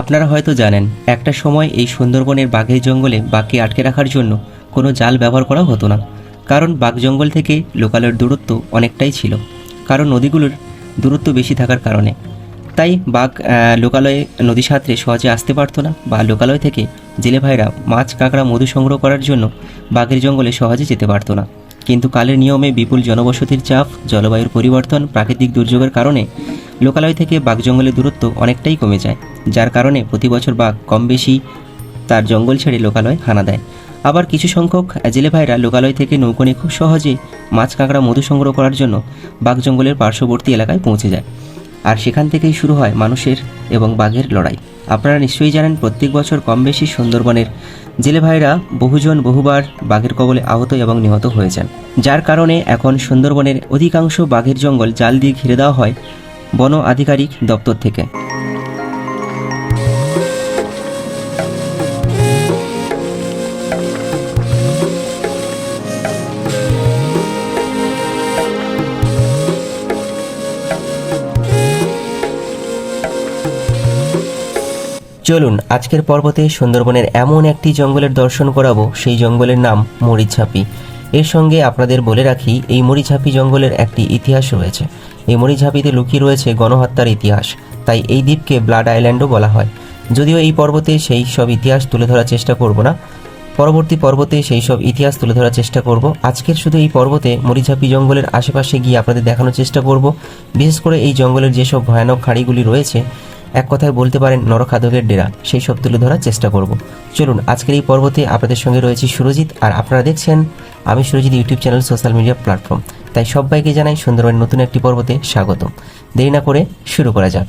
আপনারা হয়তো জানেন, একটা সময় এই সুন্দরবনের বাঘের জঙ্গলে বাঘকে আটকে রাখার জন্য কোনো জাল ব্যবহার করা হতো না। কারণ বাঘ জঙ্গল থেকে লোকালয়ের দূরত্ব অনেকটাই ছিল, কারণ নদীগুলোর দূরত্ব বেশি থাকার কারণে। তাই বাঘ লোকালয়ে নদী সাঁতরে সহজে আসতে পারতো না বা লোকালয় থেকে জেলে ভাইরা মাছ, কাঁকড়া, মধু সংগ্রহ করার জন্য বাঘের জঙ্গলে সহজে যেতে পারতো না। কিন্তু কালের নিয়মে বিপুল জনবসতির চাপ, জলবায়ুর পরিবর্তন, প্রাকৃতিক দুর্যোগের কারণে লোকালয় থেকে বাঘ জঙ্গলের দূরত্ব অনেকটাই কমে যায়, যার কারণে প্রতি বছর বাঘ কম বেশি তার জঙ্গল ছেড়ে লোকালয় হানা দেয়। আবার কিছু সংখ্যক জেলে ভাইরা লোকালয় থেকে নৌকো খুব সহজে মাছ কাঁকড়া মধু সংগ্রহ করার জন্য বাঘ জঙ্গলের পার্শ্ববর্তী এলাকায় পৌঁছে যায়। আর সেখান থেকেই শুরু হয় মানুষের এবং বাঘের লড়াই। আপনারা নিশ্চয়ই জানেন প্রত্যেক বছর কম বেশি সুন্দরবনের জেলে ভাইরা বহুজন বহুবার বাঘের কবলে আহত এবং নিহত হয়েছেন। যার কারণে এখন সুন্দরবনের অধিকাংশ বাঘের জঙ্গল জাল দিয়ে ঘিরে দেওয়া হয় বন আধিকারিক দপ্তর থেকে। চলুন আজকের পর্বতে সুন্দরবনের এমন একটি জঙ্গলের দর্শন করাবো, সেই জঙ্গলের নাম মরিচাপি এর সঙ্গে আপনাদের বলে রাখি, এই মরিচাপি জঙ্গলের একটি ইতিহাস রয়েছে। এই মরিচাপিতে লুকিয়ে রয়েছে গণহত্যার ইতিহাস, তাই এই দ্বীপকে ব্লাড আইল্যান্ডও বলা হয়। যদিও এই পর্বতে সেই সব ইতিহাস তুলে ধরার চেষ্টা করব না, পরবর্তী পর্বতে সেই সব ইতিহাস তুলে ধরার চেষ্টা করব। আজকের শুধু এই পর্বতে মরিচাপি জঙ্গলের আশেপাশে গিয়ে আপনাদের দেখানোর চেষ্টা করব। বিশেষ করে এই জঙ্গলের যেসব ভয়ানক খাড়িগুলি রয়েছে এক কথায় বলতে পারেন নরখাদকের ডেরা, সেই সব তুলে ধরার চেষ্টা করব। চলুন, আজকের এই পর্বতে আপনাদের সঙ্গে রয়েছে সুরজিৎ, আর আপনারা দেখছেন আমি Surajit YouTube channel social media platform. তাই সবাইকে জানাই সুন্দরবনের নতুন একটি পর্বতে স্বাগতম। দেরি না করে শুরু করা যাক।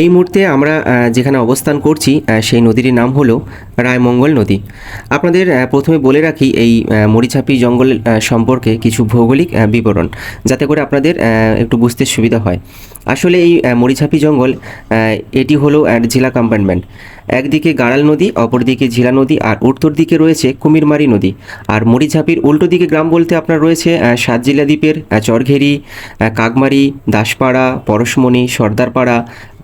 এই মুহূর্তে আমরা যেখানে অবস্থান করছি সেই নদীটির নাম হলো রায়মঙ্গল নদী। আপনাদের প্রথমে বলে রাখি এই মরিচাপি জঙ্গল সম্পর্কে কিছু ভৌগোলিক বিবরণ যাতে করে আপনাদের একটু বুঝতে সুবিধা হয়। আসলে এই আহ, মরিচাপি জঙ্গল এটি হলো জেলা কম্পার্টমেন্ট। একদিকে গাড়াল নদী অপরদিকে ঝিলা নদী আর উত্তর দিকে রয়েছে কুমিরমারি নদী। আর মরিচাপির উল্টো দিকে গ্রাম বলতে আপনার রয়েছে আহ, সাতজিলা দ্বীপের চরঘেরি কাকমারি দাসপাড়া পরশমণি সর্দারপাড়া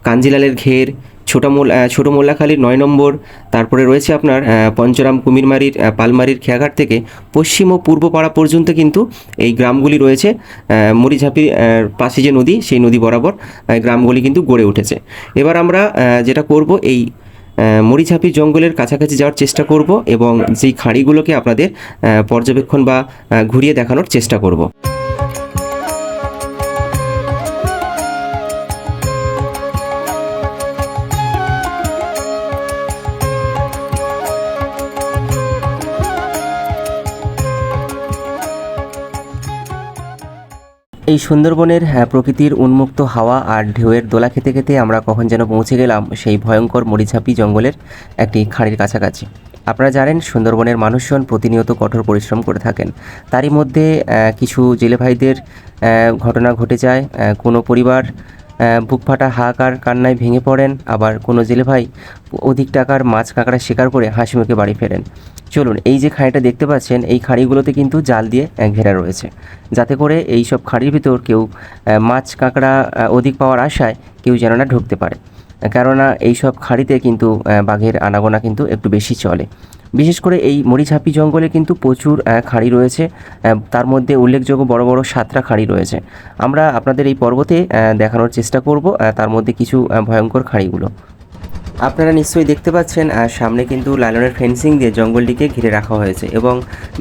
কাঞ্জিলালের ঘের, ছোটো মোল ছোটো মোল্লাখালীর নয় নম্বর, তারপরে রয়েছে আপনার পঞ্চরাম কুমিরমারির পালমারির খেয়াঘাট থেকে পশ্চিম ও পূর্ব পাড়া পর্যন্ত কিন্তু এই গ্রামগুলি রয়েছে। মরিঝাপির পাশে যে নদী, সেই নদী বরাবর গ্রামগুলি কিন্তু গড়ে উঠেছে। এবার আমরা যেটা করব, এই মরিঝাপি জঙ্গলের কাছাকাছি যাওয়ার চেষ্টা করব এবং যেই খাঁড়িগুলোকে আপনাদের পর্যবেক্ষণ বা ঘুরিয়ে দেখানোর চেষ্টা করব। এই সুন্দরবনের হ্যাঁ, প্রকৃতির উন্মুক্ত হাওয়া আর ঢেউয়ের দোলা খেতে খেতে আমরা কখন যেন পৌঁছে গেলাম সেই ভয়ঙ্কর মরিচাপি জঙ্গলের একটি খাঁড়ির কাছাকাছি। আপনারা জানেন সুন্দরবনের মানুষজন প্রতিনিয়ত কঠোর পরিশ্রম করে থাকেন। তারই মধ্যে কিছু জেলে ভাইদের ঘটনা ঘটে যায়। কোনো পরিবার বুক ফাটা হাহাকার কান্নায় ভেঙে পড়েন। আবার কোনো জেলে ভাই অধিক টাকার মাছ কাঁকড়া শিকার করে হাসি মুখে বাড়ি ফেরেন। চলুন, এই যে খাঁড়িটা দেখতে পাচ্ছেন, এই খাঁড়িগুলোতে কিন্তু জাল দিয়ে ঘেরা রয়েছে। যাতে করে এই সব খাঁড়ির ভিতর কেউ মাছ কাঁকড়া অধিক পাওয়ার আশায় কেউ যেন না ঢুকতে পারে। কেননা এই সব খাঁড়িতে কিন্তু বাঘের আনাগোনা কিন্তু একটু বেশি চলে। বিশেষ করে এই মরিচাপি জঙ্গলে কিন্তু প্রচুর খাঁড়ি রয়েছে তার মধ্যে উল্লেখযোগ্য বড় বড় সাতটা খাঁড়ি রয়েছে। আমরা আপনাদের এই পর্বতে দেখানোর চেষ্টা করব তার মধ্যে কিছু ভয়ঙ্কর খাঁড়িগুলো। আপনারা নিশ্চয়ই দেখতে পাচ্ছেন আর সামনে কিন্তু লাইলনের ফেন্সিং দিয়ে জঙ্গলটিকে ঘিরে রাখা হয়েছে এবং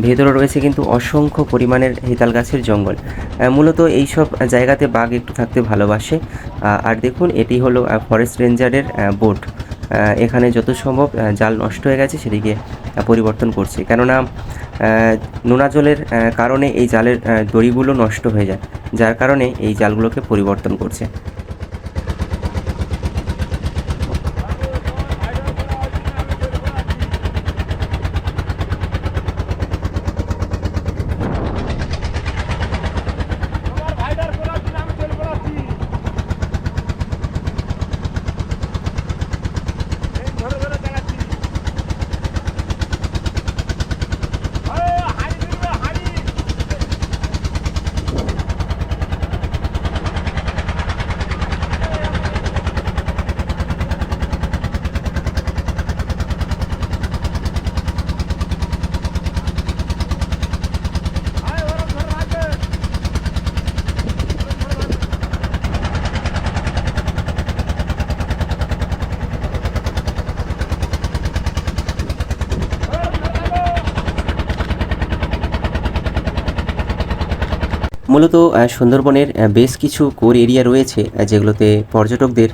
ভেতরে রয়েছে কিন্তু অসংখ্য পরিমাণের হেতাল গাছের জঙ্গল। মূলত এই সব জায়গাতে বাঘ একটু থাকতে ভালোবাসে। আর দেখুন, এটি হলো ফরেস্ট রেঞ্জারের বোট এখানে যত সম্ভব জাল নষ্ট হয়ে গেছে, সেটিকে পরিবর্তন করছে। কেননা নোনা জলের কারণে এই জালের দড়িগুলো নষ্ট হয়ে যায়, যার কারণে এই জালগুলোকে পরিবর্তন করছে। মূলত সুন্দরবনের বেশ কিছু কোর এরিয়া রয়েছে যেগুলোতে পর্যটকদের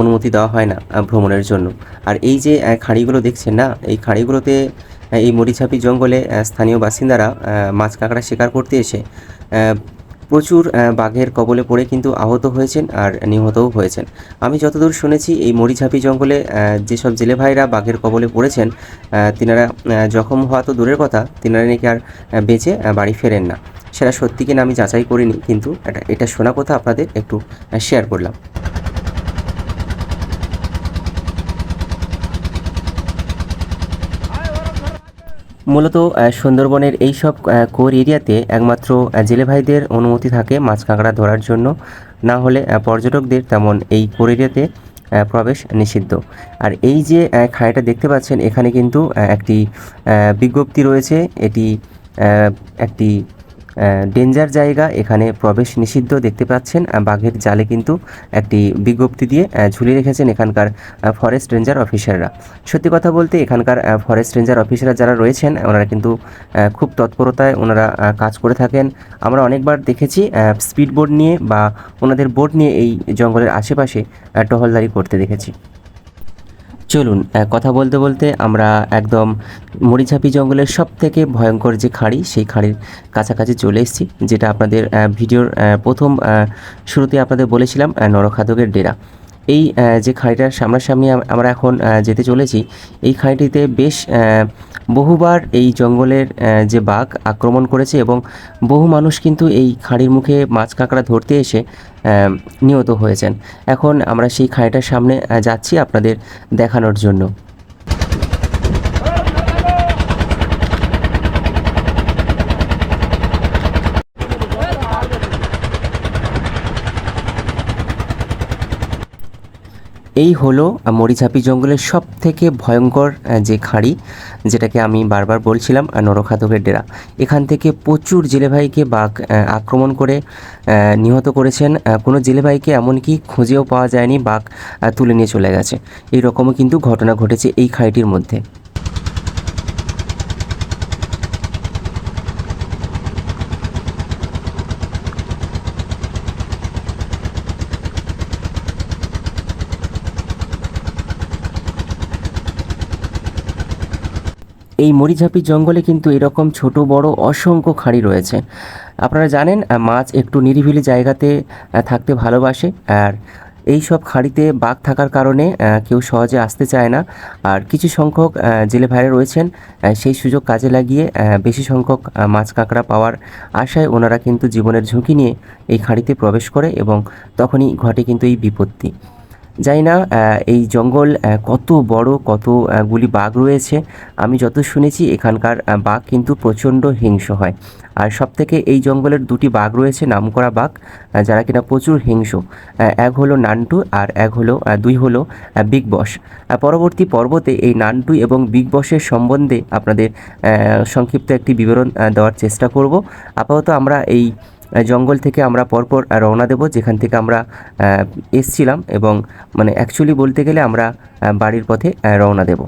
অনুমতি দেওয়া হয় না ভ্রমণের জন্য। আর এই যে খাঁড়িগুলো দেখছেন না, এই খাঁড়িগুলোতে এই মরিছাপি জঙ্গলে স্থানীয় বাসিন্দারা মাছ কাঁকড়া শিকার করতে এসে প্রচুর বাঘের কবলে পড়ে কিন্তু আহত হয়েছেন আর নিহতও হয়েছেন। আমি যতদূর শুনেছি, এই মরিঝাপি জঙ্গলে যেসব জেলে ভাইরা বাঘের কবলে পড়েছেন তিনারা জখম হওয়া তো দূরের কথা, তিনারা নাকি আর বেঁচে বাড়ি ফেরেন না। সেটা সত্যি কিনা আমি যাচাই করিনি, কিন্তু এটা এটা শোনা কথা আপনাদের একটু শেয়ার করলাম। মূলত সুন্দরবনের এই সব কোর এরিয়াতে একমাত্র জেলে ভাইদের অনুমতি থাকে মাছ কাঁকড়া ধরার জন্য। না হলে পর্যটকদের তেমন এই কোর এরিয়াতে প্রবেশ নিষিদ্ধ। আর এই যে খাঁড়িটা দেখতে পাচ্ছেন, এখানে কিন্তু একটি বিজ্ঞপ্তি রয়েছে। এটি একটি ডেঞ্জার জায়গা এখানে প্রবেশ নিষিদ্ধ দেখতে পাচ্ছেন। বাঘের জালে কিন্তু একটি বিজ্ঞপ্তি দিয়ে ঝুলিয়ে রেখেছেন এখানকার ফরেস্ট রেঞ্জার অফিসাররা সত্যি কথা বলতে এখানকার ফরেস্ট রেঞ্জার অফিসাররা যারা রয়েছেন, ওনারা কিন্তু খুব তৎপরতায় ওনারা কাজ করে থাকেন। আমরা অনেকবার দেখেছি স্পিড বোর্ড নিয়ে বা ওনাদের বোট নিয়ে এই জঙ্গলের আশেপাশে টহলদারি করতে দেখেছি। চলুন কথা বলতে বলতে আমরা একদম মরিঝাপি জঙ্গলের সব থেকে ভয়ঙ্কর যে খাঁড়ি, সেই খাঁড়ির কাছাকাছি চলে এসেছি, যেটা আপনাদের ভিডিওর প্রথম শুরুতে আপনাদের বলেছিলাম নরখাদকের ডেরা। এই যে খাঁড়িটার সামনাসামনি আমরা এখন যেতে চলেছি, এই খাঁড়িটিতে বেশ বহুবার এই জঙ্গলের যে বাঘ আক্রমণ করেছে এবং বহু মানুষ কিন্তু এই খাঁড়ির মুখে মাছ কাঁকড়া ধরতে এসে নিহত হয়েছেন। এখন আমরা সেই খাঁড়িটার সামনে যাচ্ছি আপনাদের দেখানোর জন্য। এই হলো মরিচাপি জঙ্গলের সব থেকে ভয়ঙ্কর যে খাঁড়ি, যেটাকে আমি বারবার বলছিলাম নরখাতকের ডেরা। এখান থেকে প্রচুর জেলেভাইকে বাঘ আক্রমণ করে নিহত করেছেন। কোনো জেলেভাইকে এমনকি খুঁজেও পাওয়া যায়নি, বাঘ তুলে নিয়ে চলে গেছে। এই রকমও কিন্তু ঘটনা ঘটেছে এই খাঁড়িটির মধ্যে। এই মরিঝাপি জঙ্গলে কিন্তু এরকম ছোট, বড়, অসংখ্য খাঁড়ি রয়েছে। আপনারা জানেন মাছ একটু নিরিবিলি জায়গাতে থাকতে ভালোবাসে। আর এই সব খাঁড়িতে বাঘ থাকার কারণে কেউ সহজে আসতে চায় না। আর কিছু সংখ্যক জেলে ভাইরা রয়েছেন সেই সুযোগ কাজে লাগিয়ে বেশি সংখ্যক মাছ কাঁকড়া পাওয়ার আশায় ওনারা কিন্তু জীবনের ঝুঁকি নিয়ে এই খাঁড়িতে প্রবেশ করে এবং তখনই ঘটে কিন্তু এই বিপত্তি। জানি না এই জঙ্গল কত বড় কতগুলি বাঘ রয়েছে। আমি যত শুনেছি এখানকার বাঘ কিন্তু প্রচণ্ড হিংস্র হয়। আর সব থেকে এই জঙ্গলের দুটি বাঘ রয়েছে নামকরা বাঘ যারা কিনা প্রচুর আহ, এক হলো নান্টু আর এক হলো দুই হলো বিগ বস। পরবর্তী পর্বতে এই নান্টু এবং বিগ বসের সম্বন্ধে আপনাদের সংক্ষিপ্ত একটি বিবরণ দেওয়ার চেষ্টা করব। আপাতত আমরা এই জঙ্গল থেকে আমরা পরপর রওনা দেব, যেখান থেকে আমরা এসছিলাম এবং মানে অ্যাকচুয়ালি বলতে গেলে আমরা বাড়ির পথে রওনা দেব।